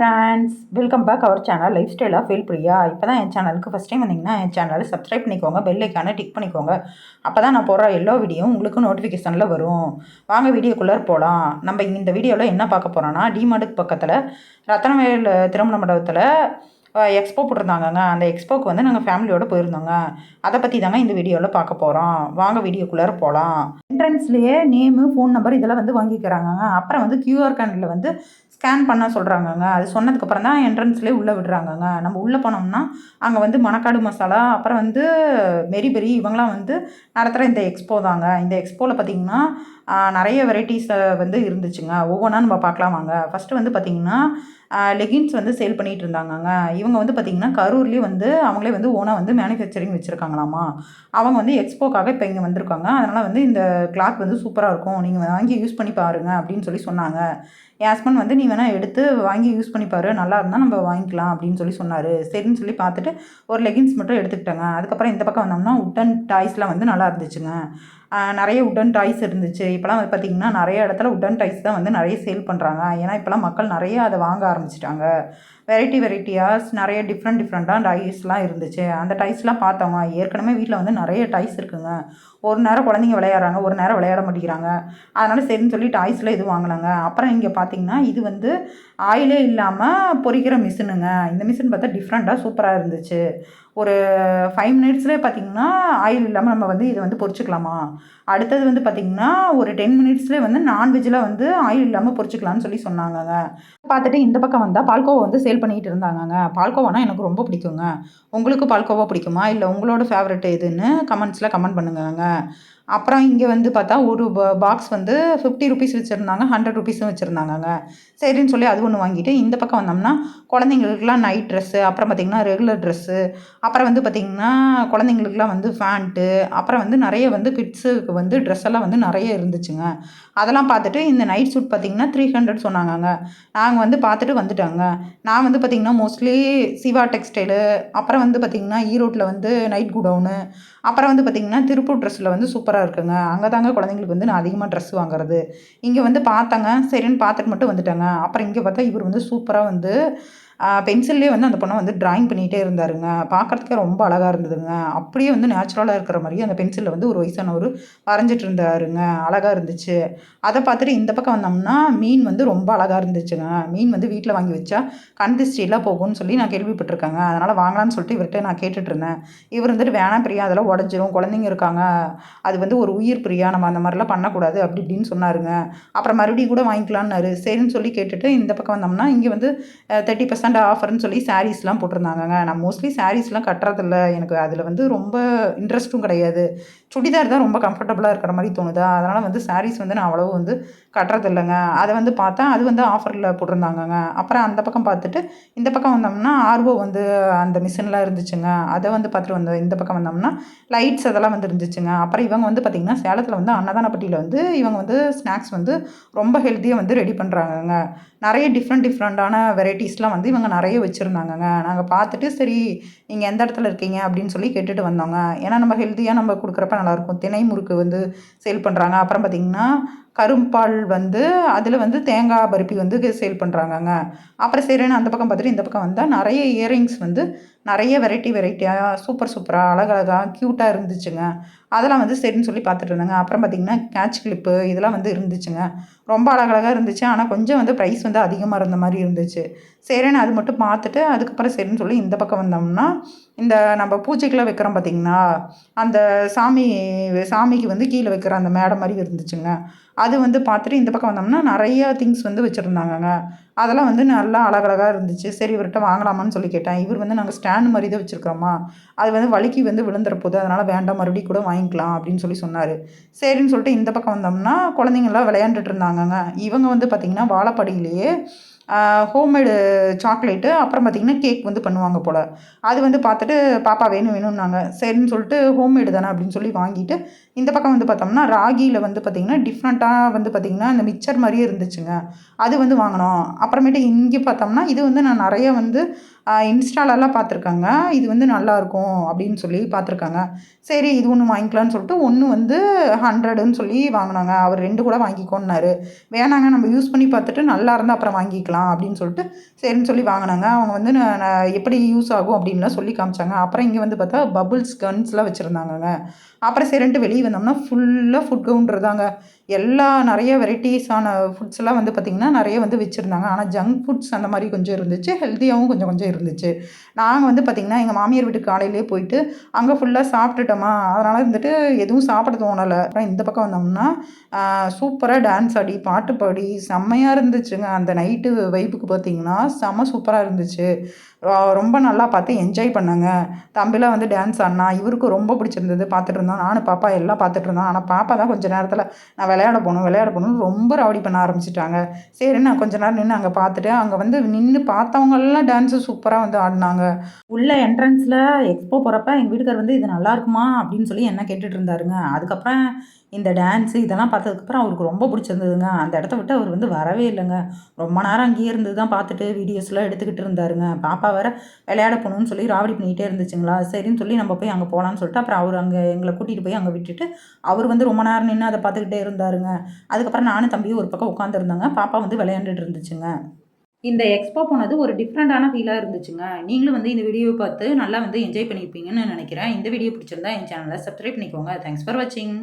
Friends welcome back our channel life ஸ்டைலாக feel Priya இப்போ தான் என் சேனலுக்கு ஃபஸ்ட் டைம் வந்தீங்கன்னா என் சேனலை சப்ஸ்கிரைப் பண்ணிக்கோங்க பெல் ஐக்கானை டிக் பண்ணிக்கோங்க. அப்போ தான் நான் போடுற எல்லா வீடியோ உங்களுக்கு நோட்டிஃபிகேஷனில் வரும். வாங்க வீடியோக்குள்ளே போகலாம் நம்ம இந்த வீடியோவில் என்ன பார்க்க போகிறோன்னா டிமார்ட்டுக்கு பக்கத்தில் ரத்தனவேல் திருமண மண்டபத்தில் எக்ஸ்போ போட்டிருந்தாங்கங்க. அந்த எக்ஸ்போக்கு வந்து நாங்கள் ஃபேமிலியோடு போயிருந்தோங்க. அதை பற்றி தாங்க இந்த வீடியோவில் பார்க்க போகிறோம் வாங்க வீடியோக்குள்ளே போகலாம் என்ட்ரன்ஸ்லேயே நேமு ஃபோன் நம்பர் இதெல்லாம் வந்து வாங்கிக்கிறாங்கங்க. அப்புறம் வந்து கியூஆர் கேண்டில் வந்து ஸ்கேன் பண்ண சொல்கிறாங்கங்க அது சொன்னதுக்கப்புறம் தான் என்ட்ரன்ஸ்லேயே உள்ளே விடுறாங்கங்க. நம்ம உள்ளே போனோம்னா அங்கே வந்து மணக்காடு மசாலா அப்புறம் வந்து மெரி பெரி இவங்களாம் வந்து நடத்துகிற இந்த எக்ஸ்போ தாங்க. இந்த எக்ஸ்போவில் பார்த்திங்கன்னா நிறைய வெரைட்டிஸை வந்து இருந்துச்சுங்க. ஒவ்வொன்றா நம்ம பார்க்கலாம் வாங்க. ஃபஸ்ட்டு வந்து பார்த்திங்கன்னா லெகின்ஸ் வந்து சேல் பண்ணிகிட்டு இருந்தாங்கங்க. இவங்க வந்து பார்த்திங்கன்னா கரூர்லேயே வந்து அவங்களே வந்து ஓனாக வந்து மேனுஃபேக்சரிங் வச்சுருக்காங்களாமா. அவங்க வந்து எக்ஸ்போக்காக இப்போ இங்கே வந்திருக்காங்க. அதனால் வந்து இந்த கிளாத் வந்து சூப்பராக இருக்கும். நீங்கள் வாங்கி யூஸ் பண்ணி பாருங்கள் அப்படின்னு சொல்லி சொன்னாங்க. என் ஹஸ்பண்ட் வந்து நீ வேணால் எடுத்து வாங்கி யூஸ் பண்ணி பாரு. நல்லா இருந்தால் நம்ம வாங்கிக்கலாம் அப்படின்னு சொல்லி சொன்னார். சரின்னு சொல்லி பார்த்துட்டு ஒரு லெகின்ஸ் மட்டும் எடுத்துக்கிட்டேங்க. அதுக்கப்புறம் இந்த பக்கம் வந்தோம்னா உட்டன் டாய்ஸ்லாம் வந்து நல்லா இருந்துச்சுங்க. நிறைய உட்டன் டாய்ஸ் இருந்துச்சு. இப்போலாம் வந்து பார்த்திங்கன்னா நிறைய இடத்துல உட்டன் டாய்ஸ் தான் வந்து நிறைய சேல் பண்ணுறாங்க ஏன்னா இப்போலாம் மக்கள் நிறைய அதை வாங்க ஆரம்பிச்சிட்டாங்க. வெரைட்டி வெரைட்டியாக நிறைய டிஃப்ரெண்ட் டிஃப்ரெண்ட்டாக டைஸ்லாம் இருந்துச்சு. அந்த டைஸ்லாம் பார்த்தவங்க ஏற்கனவே வீட்டில் வந்து நிறைய டைஸ் இருக்குங்க. ஒரு நேரம் குழந்தைங்க விளையாடுறாங்க ஒரு நேரம் விளையாட மாட்டேங்கிறாங்க. அதனால் சரின்னு சொல்லி டாய்ஸில் இது வாங்கினாங்க அப்புறம் இங்கே பார்த்தீங்கன்னா இது வந்து ஆயிலே இல்லாமல் பொறிக்கிற மிஷினுங்க இந்த மிஷின் பார்த்தா டிஃப்ரெண்ட்டாக சூப்பராக இருந்துச்சு. ஒரு ஃபைவ் மினிட்ஸ்லேயே பார்த்திங்கன்னா ஆயில் இல்லாமல் நம்ம வந்து இதை வந்து பொறிச்சிக்கலாமா அடுத்தது வந்து பார்த்திங்கன்னா ஒரு டென் மினிட்ஸ்லேயே வந்து நான்வெஜ்ஜில் வந்து ஆயில் இல்லாமல் பொறிச்சிக்கலாம்னு சொல்லி சொன்னாங்கங்க. பார்த்துட்டு இந்த பக்கம் வந்தால் பால்கோவா வந்து சேல் பண்ணிகிட்டு இருந்தாங்கங்க பால்கோவானா எனக்கு ரொம்ப பிடிக்குங்க. உங்களுக்கு பால்கோவா பிடிக்குமா? இல்லை உங்களோட ஃபேவரட் எதுன்னு கமெண்ட்ஸில் கமெண்ட் பண்ணுங்கங்க. அப்புறம் இங்கே வந்து பார்த்தா ஒரு பாக்ஸ் வந்து ஃபிஃப்டி ருபீஸ் வச்சுருந்தாங்க ஹண்ட்ரட் ருபீஸும் வச்சுருந்தாங்கங்க. சரின்னு சொல்லி அது ஒன்று வாங்கிட்டு இந்த பக்கம் வந்தோம்னா குழந்தைங்களுக்குலாம் நைட் ட்ரெஸ்ஸு அப்புறம் பார்த்திங்கன்னா ரெகுலர் ட்ரெஸ்ஸு அப்புறம் வந்து பார்த்திங்கன்னா குழந்தைங்களுக்குலாம் வந்து ஃபேண்ட்டு அப்புறம் வந்து நிறைய வந்து கிட்ஸுக்கு வந்து ட்ரெஸ் எல்லாம் வந்து நிறைய இருந்துச்சுங்க. அதெல்லாம் பார்த்துட்டு இந்த நைட் சூட் பார்த்திங்கன்னா த்ரீ ஹண்ட்ரட் சொன்னாங்கங்க. நாங்கள் வந்து பார்த்துட்டு வந்துட்டாங்க. நான் வந்து பார்த்திங்கன்னா மோஸ்ட்லி சிவா டெக்ஸ்டைலு அப்புறம் வந்து பார்த்திங்கன்னா ஈரோட்டில் வந்து நைட் குடவுனு அப்புறம் வந்து பார்த்திங்கன்னா திருப்பூர் ட்ரெஸ்ஸில் வந்து சூப்பராக இருக்குங்க. அங்கே தாங்க குழந்தைங்களுக்கு வந்து நான் அதிகமாக ட்ரெஸ் வாங்குறது. இங்கே வந்து பார்த்தாங்க. சரின்னு பார்த்துட்டு மட்டும் வந்துட்டாங்க. அப்புறம் இங்கே பார்த்தா இவர் வந்து சூப்பராக வந்து பென்சில்லே வந்து அந்த பொண்ணை வந்து ட்ராயிங் பண்ணிகிட்டே இருந்தாருங்க. பார்க்குறதுக்கே ரொம்ப அழகாக இருந்ததுங்க. அப்படியே வந்து நேச்சுரலாக இருக்கிற மாதிரியே அந்த பென்சிலில் வந்து ஒரு வயசானவர் வரைஞ்சிட்டு இருந்தாருங்க. அழகாக இருந்துச்சு. அதை பார்த்துட்டு இந்த பக்கம் வந்தோம்னா மீன் வந்து ரொம்ப அழகாக இருந்துச்சுங்க. மீன் வந்து வீட்டில் வாங்கி வச்சா கண் திருஷ்டியெல்லாம் போகும்னு சொல்லி நான் கேள்விப்பட்டிருக்கேங்க. அதனால் வாங்கலாம்னு சொல்லிட்டு இவர்கிட்ட நான் கேட்டுட்டு இருந்தேன் இவர் வந்துட்டு வேணாம் பிரியா அதெல்லாம் உடஞ்சிரும் குழந்தைங்க இருக்காங்க. அது வந்து ஒரு உயிர் பிரியா நம்ம அந்த மாதிரிலாம் பண்ணக்கூடாது அப்படி இப்படின்னு சொன்னாருங்க. அப்புறம் மறுபடியும் கூட வாங்கிக்கலான்னாரு. சரின்னு சொல்லி கேட்டுட்டு இந்த பக்கம் வந்தோம்னா இங்கே வந்து தேர்ட்டி பர்சன்ட் பர்சன்ட் ஆஃபர்னு சொல்லி சாரீஸ்லாம் போட்டிருந்தாங்கங்க. நான் மோஸ்ட்லி சாரீஸ்லாம் கட்டுறதில்ல. எனக்கு அதில் வந்து ரொம்ப இன்ட்ரெஸ்ட்டும் கிடையாது. சுடிதார் தான் ரொம்ப கம்ஃபர்டபுளாக இருக்கிற மாதிரி தோணுதா? அதனால் வந்து சாரீஸ் வந்து நான் அவ்வளோ வந்து கட்டுறதில்லைங்க. அதை வந்து பார்த்தா அது வந்து ஆஃபரில் போட்டிருந்தாங்கங்க. அப்புறம் அந்த பக்கம் பார்த்துட்டு இந்த பக்கம் வந்தோம்னா ஆர்வோ வந்து அந்த மிஷின்லாம் இருந்துச்சுங்க. அதை வந்து பார்த்துட்டு வந்தோம் இந்த பக்கம் வந்தோம்னா லைட்ஸ் அதெல்லாம் வந்து இருந்துச்சுங்க. அப்புறம் இவங்க வந்து பார்த்திங்கன்னா சேலத்தில் வந்து அன்னதானப்பட்டியில் வந்து இவங்க வந்து ஸ்நாக்ஸ் வந்து ரொம்ப ஹெல்த்தியாக வந்து ரெடி பண்ணுறாங்கங்க நிறைய டிஃப்ரெண்ட் டிஃப்ரெண்ட்டான வெரைட்டிஸ்லாம் வந்து இவங்க நிறைய வச்சுருந்தாங்கங்க. நாங்கள் பார்த்துட்டு சரி நீங்கள் எந்த இடத்துல இருக்கீங்க? அப்படின்னு சொல்லி கேட்டுட்டு வந்தோங்க. ஏன்னா நம்ம ஹெல்த்தியாக நம்ம கொடுக்குறப்ப நல்லாயிருக்கும் தினை முறுக்கு வந்து சேல் பண்ணுறாங்க அப்புறம் பார்த்திங்கன்னா கரும்பால் வந்து அதில் வந்து தேங்காய் பருப்பி வந்து சேல் பண்ணுறாங்கங்க அப்புறம் சரின்னு அந்த பக்கம் பார்த்துட்டு இந்த பக்கம் வந்தால் நிறைய இயரிங்ஸ் வந்து நிறைய வெரைட்டி வெரைட்டியாக சூப்பர் சூப்பராக அழகழகாக க்யூட்டாக இருந்துச்சுங்க. அதெல்லாம் வந்து சரின்னு சொல்லி பார்த்துட்டு இருந்தாங்க. அப்புறம் பார்த்திங்கன்னா கேட்ச் கிளிப்பு இதெல்லாம் வந்து இருந்துச்சுங்க. ரொம்ப அழகழகாக இருந்துச்சு. ஆனால் கொஞ்சம் வந்து ப்ரைஸ் வந்து அதிகமாக இருந்த மாதிரி இருந்துச்சு. சரின்னு அது மட்டும் பார்த்துட்டு அதுக்கப்புறம் சரின்னு சொல்லி இந்த பக்கம் வந்தோம்னா இந்த நம்ம பூஜைக்கெலாம் வைக்கிறோம் பார்த்திங்கன்னா அந்த சாமி சாமிக்கு வந்து கீழே வைக்கிற அந்த மேடை மாதிரி இருந்துச்சுங்க. அது வந்து பார்த்துட்டு இந்த பக்கம் வந்தோம்னா நிறைய திங்ஸ் வந்து வச்சுருந்தாங்கங்க. அதெல்லாம் வந்து நல்லா அழகழகாக இருந்துச்சு. சரி இவர்கிட்ட வாங்கலாமான்னு சொல்லி கேட்டேன். இவர் வந்து நாங்கள் ஸ்டாண்ட் மாதிரி தான் வச்சுருக்கிறோமா? அது வந்து வலிக்கு வந்து விழுந்துற போது அதனால் வேண்டாம் மறுபடியும் கூட வாங்கிக்கலாம் அப்படின்னு சொல்லி சொன்னார். சரின்னு சொல்லிட்டு இந்த பக்கம் வந்தோம்னா குழந்தைங்கள்லாம் விளையாண்டுட்டு இருந்தாங்கங்க. இவங்க வந்து பார்த்திங்கன்னா வாழப்படியிலேயே ஹோம்மேடு சாக்லேட்டு அப்புறம் பார்த்திங்கன்னா கேக் வந்து பண்ணுவாங்க போல். அது வந்து பார்த்துட்டு பாப்பா வேணும் வேணும்னாங்க. சரின்னு சொல்லிட்டு ஹோம்மேடு தானே அப்படின்னு சொல்லி வாங்கிட்டு இந்த பக்கம் வந்து பார்த்தோம்னா ராகியில் வந்து பார்த்திங்கன்னா டிஃப்ரெண்ட்டாக வந்து பார்த்திங்கன்னா இந்த மிக்சர் மாதிரியே இருந்துச்சுங்க. அது வந்து வாங்கினோம். அப்புறமேட்டு இங்கே பார்த்தோம்னா இது வந்து நான் நிறைய வந்து இன்ஸ்டாலெல்லாம் பார்த்துருக்காங்க. இது வந்து நல்லாயிருக்கும் அப்படின்னு சொல்லி பார்த்துருக்காங்க. சரி இது ஒன்று வாங்கிக்கலான்னு சொல்லிட்டு ஒன்று வந்து ஹண்ட்ரடுன்னு சொல்லி வாங்கினாங்க. அவர் ரெண்டு கூட வாங்கிக்கோன்னாரு. வேணாங்க நம்ம யூஸ் பண்ணி பார்த்துட்டு நல்லா இருந்தால் அப்புறம் வாங்கிக்கலாம் அப்படின்னு சொல்லிட்டு சரின்னு சொல்லி வாங்கினாங்க. அவங்க வந்து நான் எப்படி யூஸ் ஆகும் அப்படின்லாம் சொல்லி காமிச்சாங்க. அப்புறம் இங்கே வந்து பார்த்தா பபுள்ஸ் கன்ஸ்லாம் வச்சுருந்தாங்கங்க. அப்புறம் சரின்ட்டு வெளியே வந்தோம்னா ஃபுல்லாக ஃபுட் கவுண்டர் தாங்க. எல்லா நிறைய வெரைட்டிஸான ஃபுட்ஸ்லாம் வந்து பார்த்திங்கன்னா நிறைய வந்து வச்சுருந்தாங்க. ஆனால் ஜங்க் ஃபுட்ஸ் அந்த மாதிரி கொஞ்சம் இருந்துச்சு. ஹெல்த்தியாகவும் கொஞ்சம் கொஞ்சம் இருந்துச்சு. இருந்துச்சு. நாங்கள் வந்து பார்த்திங்கன்னா எங்கள் மாமியார் வீட்டுக்கு காலையிலே போயிட்டு அங்கே ஃபுல்லாக சாப்பிட்டுட்டோமா. அதனால் வந்துட்டு எதுவும் சாப்பிட தோணலை. அப்புறம் இந்த பக்கம் வந்தோம்னா சூப்பராக டான்ஸ் ஆடி பாட்டு பாடி செம்மையாக இருந்துச்சுங்க. அந்த நைட்டு வைப்புக்கு பார்த்திங்கன்னா செம்ம சூப்பராக இருந்துச்சு. ரொம்ப நல்லா பார்த்து என்ஜாய் பண்ணாங்க. தம்பிலாம் வந்து டான்ஸ் ஆடினா இவருக்கு ரொம்ப பிடிச்சிருந்தது பார்த்துட்டு இருந்தோம். நானும் பாப்பா எல்லாம் பார்த்துட்டு இருந்தோம். ஆனால் பாப்பா தான் கொஞ்சம் நேரத்தில் நான் விளையாட போகணும் விளையாட போகணும்னு ரொம்ப ரவுடி பண்ண ஆரம்பிச்சிட்டாங்க. சரி நான் கொஞ்ச நேரம் நின்று அங்கே பார்த்துட்டு அங்கே வந்து நின்று பார்த்தவங்கெல்லாம் டான்ஸு சூப்பராக வந்து ஆடினாங்க. உள்ள என்ட்ரன்ஸில் எக்ஸ்போ போகிறப்ப எங்கள் வீட்டுக்கார் வந்து இது நல்லா இருக்குமா? அப்படின்னு சொல்லி என்ன கேட்டுட்டு இருந்தாருங்க. அதுக்கப்புறம் இந்த டான்ஸு இதெல்லாம் பார்த்ததுக்கப்புறம் அவருக்கு ரொம்ப பிடிச்சிருந்ததுங்க. அந்த இடத்த விட்டு அவர் வந்து வரவே இல்லைங்க. ரொம்ப நேரம் அங்கேயே இருந்து தான் பார்த்துட்டு வீடியோஸ்லாம் எடுத்துக்கிட்டு இருந்தாருங்க. பாப்பா வேற விளையாட போகணும்னு சொல்லி ராவடி பண்ணிகிட்டே இருந்துச்சுங்களா? சரின்னு சொல்லி நம்ம போய் அங்கே போகலான்னு சொல்லிட்டு அப்புறம் அவர் அங்கே எங்களை கூட்டிகிட்டு போய் அங்கே விட்டுட்டு அவர் வந்து ரொம்ப நேரம் நின்று அதை பார்த்துக்கிட்டே இருந்தாருங்க. அதுக்கப்புறம் நானும் தம்பியும் ஒரு பக்கம் உட்காந்துருந்தாங்க பாப்பா வந்து விளையாண்டுட்டு இருந்துச்சுங்க. இந்த எக்ஸ்போ போனது ஒரு டிஃப்ரெண்ட்டான ஃபீலாக இருந்துச்சுங்க. நீங்களும் வந்து இந்த வீடியோ பார்த்து நல்லா வந்து என்ஜாய் பண்ணியிருப்பீங்கன்னு நினைக்கிறேன். இந்த வீடியோ பிடிச்சிருந்தா என் சேனலை சப்ஸ்கிரைப் பண்ணிக்கோங்க. தேங்க்ஸ் ஃபார் வாட்சிங்